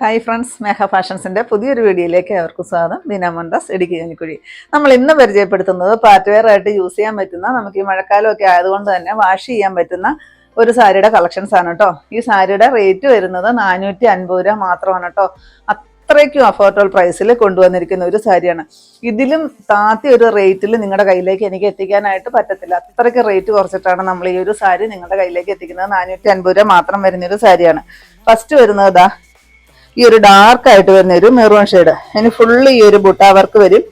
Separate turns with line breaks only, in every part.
Hi friends മേഘ ഫാഷൻസിന്റെ പുതിയൊരു വീഡിയോയിലേക്ക് അവർക്ക് സ്വാഗതം. ബീന ഇടുക്കി കഞ്ഞിക്കുഴി. നമ്മൾ ഇന്ന് പരിചയപ്പെടുത്തുന്നത് പാർട്ടിവെയർ ആയിട്ട് യൂസ് ചെയ്യാൻ പറ്റുന്ന നമുക്ക് ഈ മഴക്കാലമൊക്കെ ആയതുകൊണ്ട് തന്നെ വാഷ് ചെയ്യാൻ പറ്റുന്ന ഒരു സാരിയുടെ കളക്ഷൻസ് ആണ് കേട്ടോ ഈ സാരിയുടെ റേറ്റ് വരുന്നത് നാനൂറ്റി അൻപത് രൂപ മാത്രമാണ് കേട്ടോ അത്രയ്ക്കും അഫോർഡബിൾ പ്രൈസിൽ കൊണ്ടുവന്നിരിക്കുന്ന ഒരു സാരിയാണ്. ഇതിലും താത്തി ഒരു റേറ്റിൽ നിങ്ങളുടെ കയ്യിലേക്ക് എനിക്ക് എത്തിക്കാനായിട്ട് പറ്റത്തില്ല. അത്രയ്ക്ക് റേറ്റ് കുറച്ചിട്ടാണ് നമ്മൾ ഈ ഒരു സാരി നിങ്ങളുടെ കയ്യിലേക്ക് എത്തിക്കുന്നത്. നാനൂറ്റി അൻപത് രൂപ മാത്രം വരുന്ന ഒരു സാരിയാണ്. ഫസ്റ്റ് വരുന്നത് ഈ ഒരു ഡാർക്ക് ആയിട്ട് വരുന്ന ഒരു മെറൂൺ ഷെയ്ഡ് അതിന് ഫുള്ള് ഈ ഒരു ബുട്ട വർക്ക് വരും.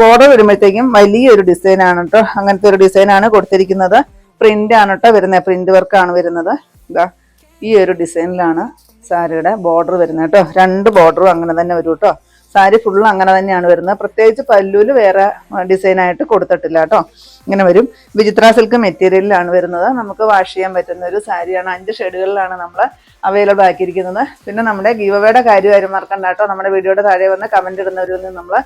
ബോർഡർ വരുമ്പോഴത്തേക്കും വലിയൊരു ഡിസൈൻ ആണ് കേട്ടോ അങ്ങനത്തെ ഒരു ഡിസൈനാണ് കൊടുത്തിരിക്കുന്നത്. പ്രിന്റ് ആണ് കേട്ടോ വരുന്നത്. പ്രിന്റ് വർക്കാണ് വരുന്നത്. ഈ ഒരു ഡിസൈനിലാണ് സാരിയുടെ ബോർഡർ വരുന്നത് കേട്ടോ രണ്ട് ബോർഡറും അങ്ങനെ തന്നെ വരും കേട്ടോ സാരി ഫുള്ള് അങ്ങനെ തന്നെയാണ് വരുന്നത്. പ്രത്യേകിച്ച് പല്ലൂൽ വേറെ ഡിസൈനായിട്ട് കൊടുത്തിട്ടില്ല കേട്ടോ ഇങ്ങനെ വരും. വിചിത്ര സിൽക്ക് മെറ്റീരിയലിലാണ് വരുന്നത്. നമുക്ക് വാഷ് ചെയ്യാൻ പറ്റുന്ന ഒരു സാരിയാണ്. അഞ്ച് ഷെയ്ഡുകളിലാണ് നമ്മൾ അവൈലബിൾ ആക്കിയിരിക്കുന്നത്. പിന്നെ നമ്മുടെ ഗീവവയുടെ കാര്യം മറക്കണ്ട കേട്ടോ. നമ്മുടെ വീഡിയോയുടെ താഴെ വന്ന് കമന്റ് ഇടുന്നവരിൽ നിന്ന് നമ്മൾ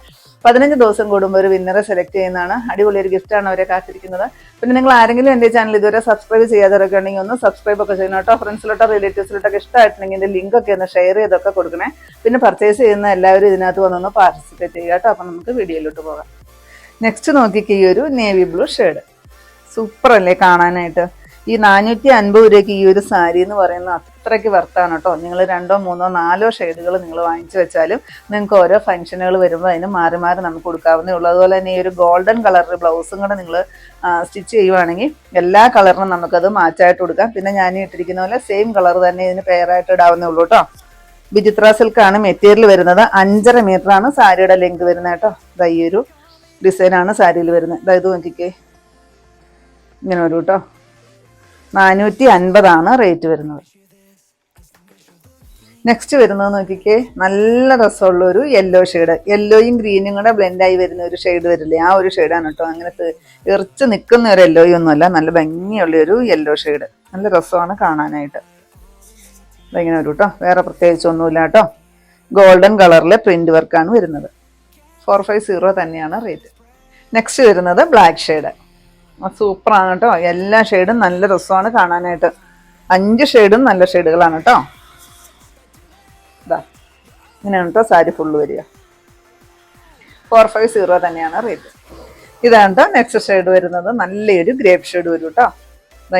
പതിനഞ്ച് ദിവസം കൂടുമ്പോൾ ഒരു വിന്നറെ സെലക്ട് ചെയ്യുന്നതാണ്. അടിപൊളി ഒരു ഗിഫ്റ്റാണ് അവരെ കാത്തിരിക്കുന്നത്. പിന്നെ നിങ്ങൾ ആരെങ്കിലും എന്റെ ചാനൽ ഇതുവരെ സബ്സ്ക്രൈബ് ചെയ്യാത്തവരൊക്കെ ഉണ്ടെങ്കിൽ ഒന്ന് സബ്സ്ക്രൈബ് ഒക്കെ ചെയ്യണം കേട്ടോ. ഫ്രണ്ട്സിലോട്ടോ റിലേറ്റീവ്സിലോട്ടൊക്കെ ഇഷ്ടമായിട്ടുണ്ടെങ്കിൽ ഇതിന്റെ ലിങ്കൊക്കെ ഒന്ന് ഷെയർ ചെയ്തൊക്കെ കൊടുക്കണേ. പിന്നെ പർച്ചേസ് ചെയ്യുന്ന എല്ലാവരും ഇതിനകത്ത് വന്നൊന്ന് പാർട്ടിസിപ്പേറ്റ് ചെയ്യുക കേട്ടോ. അപ്പം നമുക്ക് വീഡിയോയിലോട്ട് പോകാം. നെക്സ്റ്റ് നോക്കിക്ക് ഈ ഒരു നേവി ബ്ലൂ ഷെയ്ഡ് സൂപ്പർ അല്ലേ കാണാനായിട്ട്? ഈ നാനൂറ്റി അൻപത് രൂപയ്ക്ക് ഈ ഒരു സാരി എന്ന് പറയുന്നത് അത്രയ്ക്ക് വർത്താണ് കേട്ടോ നിങ്ങൾ രണ്ടോ മൂന്നോ നാലോ ഷെയ്ഡുകൾ നിങ്ങൾ വാങ്ങിച്ചു വെച്ചാലും നിങ്ങൾക്ക് ഓരോ ഫംഗ്ഷനുകൾ വരുമ്പോൾ അതിന് മാറി മാറി നമുക്ക് കൊടുക്കാവുന്നേ ഉള്ളൂ. അതുപോലെ തന്നെ ഈ ഒരു ഗോൾഡൻ കളർ ബ്ലൗസും കൂടെ നിങ്ങൾ സ്റ്റിച്ച് ചെയ്യുവാണെങ്കിൽ എല്ലാ കളറിനും നമുക്കത് മാച്ചായിട്ട് കൊടുക്കാം. പിന്നെ ഞാൻ ഇട്ടിരിക്കുന്ന പോലെ സെയിം കളർ തന്നെ ഇതിന് പെയറായിട്ട് ഇടാവുന്നേ ഉള്ളൂ കേട്ടോ വിചിത്ര സിൽക്കാണ് മെറ്റീരിയൽ വരുന്നത്. അഞ്ചര മീറ്റർ ആണ് സാരിയുടെ ലെങ്ത് വരുന്നത് കേട്ടോ ഈ ഒരു ഡിസൈനാണ് സാരിയിൽ വരുന്നത്. അതായത് നോക്കിക്കേ. ഇങ്ങനെ വരും കേട്ടോ. നാനൂറ്റി അൻപതാണ് റേറ്റ് വരുന്നത്. നെക്സ്റ്റ് വരുന്നത് നോക്കിക്കേ. നല്ല രസമുള്ള ഒരു യെല്ലോ ഷെയ്ഡ് യെല്ലോയും ഗ്രീനും കൂടെ ബ്ലെൻഡായി വരുന്ന ഒരു ഷെയ്ഡ് വരില്ലേ? ആ ഒരു ഷെയ്ഡാണ് കേട്ടോ. അങ്ങനെ എറിച്ച് നിൽക്കുന്ന ഒരു യെല്ലോയും ഒന്നുമല്ല നല്ല ഭംഗിയുള്ള ഒരു യെല്ലോ ഷെയ്ഡ് നല്ല രസമാണ് കാണാനായിട്ട്. ഇങ്ങനെ വരും കേട്ടോ. വേറെ പ്രത്യേകിച്ചൊന്നുമില്ല കേട്ടോ. ഗോൾഡൻ കളറിലെ പ്രിന്റ് വർക്കാണ് വരുന്നത്. ഫോർ ഫൈവ് സീറോ തന്നെയാണ് റേറ്റ് നെക്സ്റ്റ് വരുന്നത് ബ്ലാക്ക് ഷെയ്ഡ് സൂപ്പറാണ് കേട്ടോ എല്ലാ ഷെയ്ഡും നല്ല രസമാണ് കാണാനായിട്ട്. അഞ്ച് ഷെയ്ഡും നല്ല ഷെയ്ഡുകളാണ് കേട്ടോ ഇതാ ഇങ്ങനെയാണ് കേട്ടോ സാരി ഫുള്ള് വരിക. ഫോർ ഫൈവ് സീറോ തന്നെയാണ് റേറ്റ് ഇതാണ് കേട്ടോ നെക്സ്റ്റ് ഷെയ്ഡ് വരുന്നത്. നല്ലൊരു ഗ്രേപ്പ് ഷെയ്ഡ് വരും കേട്ടോ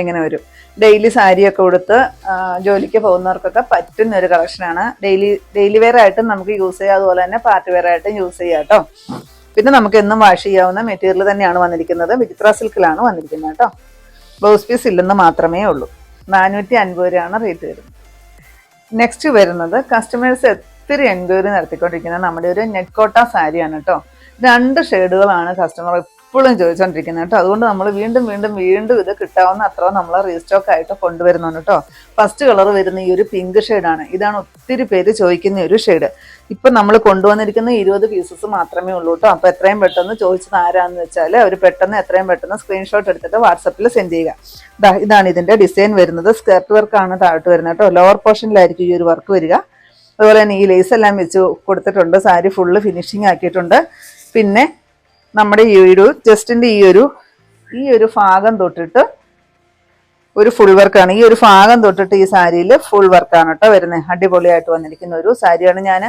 ഇങ്ങനെ വരും. ഡെയിലി സാരിയൊക്കെ കൊടുത്ത് ജോലിക്ക് പോകുന്നവർക്കൊക്കെ പറ്റുന്ന ഒരു കളക്ഷനാണ് ഡെയിലി ഡെയിലി വെയർ ആയിട്ടും നമുക്ക് യൂസ് ചെയ്യാം. അതുപോലെ തന്നെ പാർട്ടി വെയർ ആയിട്ടും യൂസ് ചെയ്യാം കേട്ടോ പിന്നെ നമുക്ക് എന്നും വാഷ് ചെയ്യാവുന്ന മെറ്റീരിയൽ തന്നെയാണ് വന്നിരിക്കുന്നത്. വിചിത്ര സിൽക്കിലാണ് വന്നിരിക്കുന്നത് കേട്ടോ. ബ്ലൗസ് പീസ് ഇല്ലെന്ന് മാത്രമേ ഉള്ളൂ. നാനൂറ്റി അൻപത് രൂപയാണ് റേറ്റ് വരുന്നത്. നെക്സ്റ്റ് വരുന്നത് കസ്റ്റമേഴ്സ് ഒത്തിരി എൻക്വയറി നടത്തിക്കൊണ്ടിരിക്കുന്നത് നമ്മുടെ ഒരു നെറ്റ് കോട്ട സാരിയാണ് കേട്ടോ. രണ്ട് ഷെയ്ഡുകളാണ് കസ്റ്റമർ എപ്പോഴും ചോദിച്ചുകൊണ്ടിരിക്കുന്നത് കേട്ടോ. അതുകൊണ്ട് നമ്മൾ വീണ്ടും വീണ്ടും വീണ്ടും ഇത് കിട്ടാവുന്ന അത്ര നമ്മൾ റീസ്റ്റോക്ക് ആയിട്ട് കൊണ്ടുവരുന്നുണ്ട് കേട്ടോ. ഫസ്റ്റ് കളർ വരുന്ന ഈ ഒരു പിങ്ക് ഷെയ്ഡാണ് ഇതാണ് ഒത്തിരി പേര് ചോദിക്കുന്ന ഒരു ഷെയ്ഡ് ഇപ്പം നമ്മൾ കൊണ്ടുവന്നിരിക്കുന്ന ഇരുപത് പീസസ് മാത്രമേ ഉള്ളൂ കേട്ടോ. അപ്പോൾ എത്രയും പെട്ടെന്ന് ചോദിച്ചത് ആരാന്ന് വെച്ചാൽ അവർ പെട്ടെന്ന് എത്രയും പെട്ടെന്ന് സ്ക്രീൻഷോട്ട് എടുത്തിട്ട് വാട്സപ്പിൽ സെൻഡ് ചെയ്യുക. ഇതാണ് ഇതിന്റെ ഡിസൈൻ വരുന്നത്. സ്കേർട്ട് വർക്കാണ് താഴോട്ട് വരുന്നത് കേട്ടോ. ലോവർ പോർഷനിലായിരിക്കും ഈ ഒരു വർക്ക് വരിക. അതുപോലെ തന്നെ ഈ ലേസ് എല്ലാം വെച്ച് കൊടുത്തിട്ടുണ്ട്. സാരി ഫുള്ള് ഫിനിഷിങ് ആക്കിയിട്ടുണ്ട്. പിന്നെ നമ്മുടെ ഈ ഒരു ജസ്റ്റിന്റെ ഈ ഒരു ഈ ഒരു ഭാഗം തൊട്ടിട്ട് ഒരു ഫുൾ വർക്കാണ് ഈ ഒരു ഭാഗം തൊട്ടിട്ട് ഈ സാരിയിൽ ഫുൾ വർക്കാണ് കേട്ടോ വരുന്നത് അടിപൊളിയായിട്ട് വന്നിരിക്കുന്ന ഒരു സാരിയാണ് ഞാൻ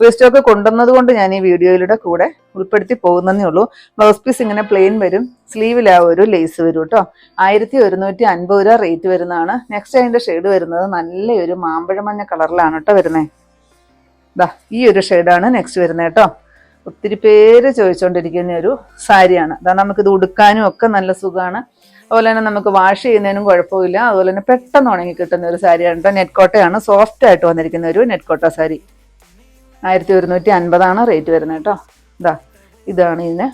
സ്റ്റോക്ക് കൊണ്ടുവന്നത് കൊണ്ട് ഞാൻ ഈ വീഡിയോയിലൂടെ കൂടെ ഉൾപ്പെടുത്തി പോകുന്നതേ ഉള്ളൂ. ബ്ലൗസ് പീസ് ഇങ്ങനെ പ്ലെയിൻ വരും. സ്ലീവിൽ ആ ഒരു ലേസ് വരും കേട്ടോ ആയിരത്തി ഒരുന്നൂറ്റി അൻപത് രൂപ റേറ്റ് വരുന്നതാണ്. നെക്സ്റ്റ് അതിന്റെ ഷെയ്ഡ് വരുന്നത് നല്ലൊരു മാമ്പഴമഞ്ഞ കളറിലാണ് കേട്ടോ വരുന്നത് ഈ ഒരു ഷെയ്ഡാണ് നെക്സ്റ്റ് വരുന്നത് കേട്ടോ ഒത്തിരി പേര് ചോദിച്ചുകൊണ്ടിരിക്കുന്ന ഒരു സാരിയാണ്. അതാണ് നമുക്കിത് ഉടുക്കാനും ഒക്കെ നല്ല സുഖമാണ് അതുപോലെ തന്നെ നമുക്ക് വാഷ് ചെയ്യുന്നതിനും കുഴപ്പമില്ല. അതുപോലെ തന്നെ പെട്ടെന്ന് ഉണങ്ങി കിട്ടുന്ന ഒരു സാരിയാണ് കേട്ടോ. നെറ്റ്കോട്ടയാണ്. സോഫ്റ്റ് ആയിട്ട് വന്നിരിക്കുന്ന ഒരു നെറ്റ്കോട്ട സാരി. ആയിരത്തി ഒരുന്നൂറ്റി അൻപതാണ് റേറ്റ് വരുന്നത് കേട്ടോ. ഇതാ ഇതാണ് ഇതിന്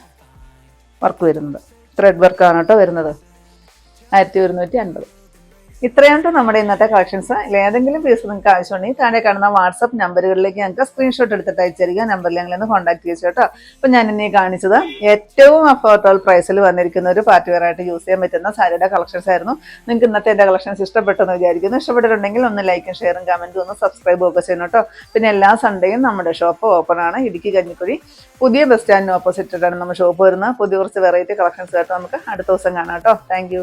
വർക്ക് വരുന്നത്. ത്രെഡ് വർക്കാണ് കേട്ടോ വരുന്നത്. ആയിരത്തി ഒരുന്നൂറ്റി അൻപത് ഇത്രയാണ് നമ്മുടെ ഇന്നത്തെ കളക്ഷൻസ് ഏതെങ്കിലും പീസ് നിങ്ങൾക്ക് ആവശ്യമുണ്ടെങ്കിൽ താഴെ കാണുന്ന വാട്സപ്പ് നമ്പറുകളിലേക്ക് ഞങ്ങൾക്ക് സ്ക്രീൻഷോട്ട് എടുത്തിട്ട് അയച്ചിരിക്കുക. നമ്പറിൽ ഞങ്ങൾ ഒന്ന് കോൺടാക്ട് ചെയ്തു കേട്ടോ. അപ്പം ഞാൻ ഇനി കാണിച്ചത് ഏറ്റവും അഫോർഡബിൾ പ്രൈസിൽ വന്നിരിക്കുന്ന ഒരു പാർട്ടി വെയർ ആയിട്ട് യൂസ് ചെയ്യാൻ പറ്റുന്ന സാരിയുടെ കളക്ഷൻസ് ആയിരുന്നു. നിങ്ങൾക്ക് ഇന്നത്തെ എന്റെ കളക്ഷൻസ് ഇഷ്ടപ്പെട്ടെന്ന് വിചാരിക്കുന്നു. ഇഷ്ടപ്പെട്ടിട്ടുണ്ടെങ്കിൽ ഒന്ന് ലൈക്കും ഷെയറും കമന്റും ഒന്ന് സബ്സ്ക്രൈബും ഒക്കെ ചെയ്യണം കേട്ടോ. പിന്നെ എല്ലാ സൺഡേയും നമ്മുടെ ഷോപ്പ് ഓപ്പൺ ആണ്. ഇടുക്കി കഞ്ഞിക്കുഴി. പുതിയ ബസ് സ്റ്റാൻഡിന് ഓപ്പോസിറ്റായിട്ടാണ് നമ്മുടെ ഷോപ്പ് വരുന്നത്. പുതിയ കുറച്ച് വെറൈറ്റി കളക്ഷൻസ് കേട്ടോ നമുക്ക് അടുത്ത ദിവസം കാണാം കേട്ടോ. താങ്ക്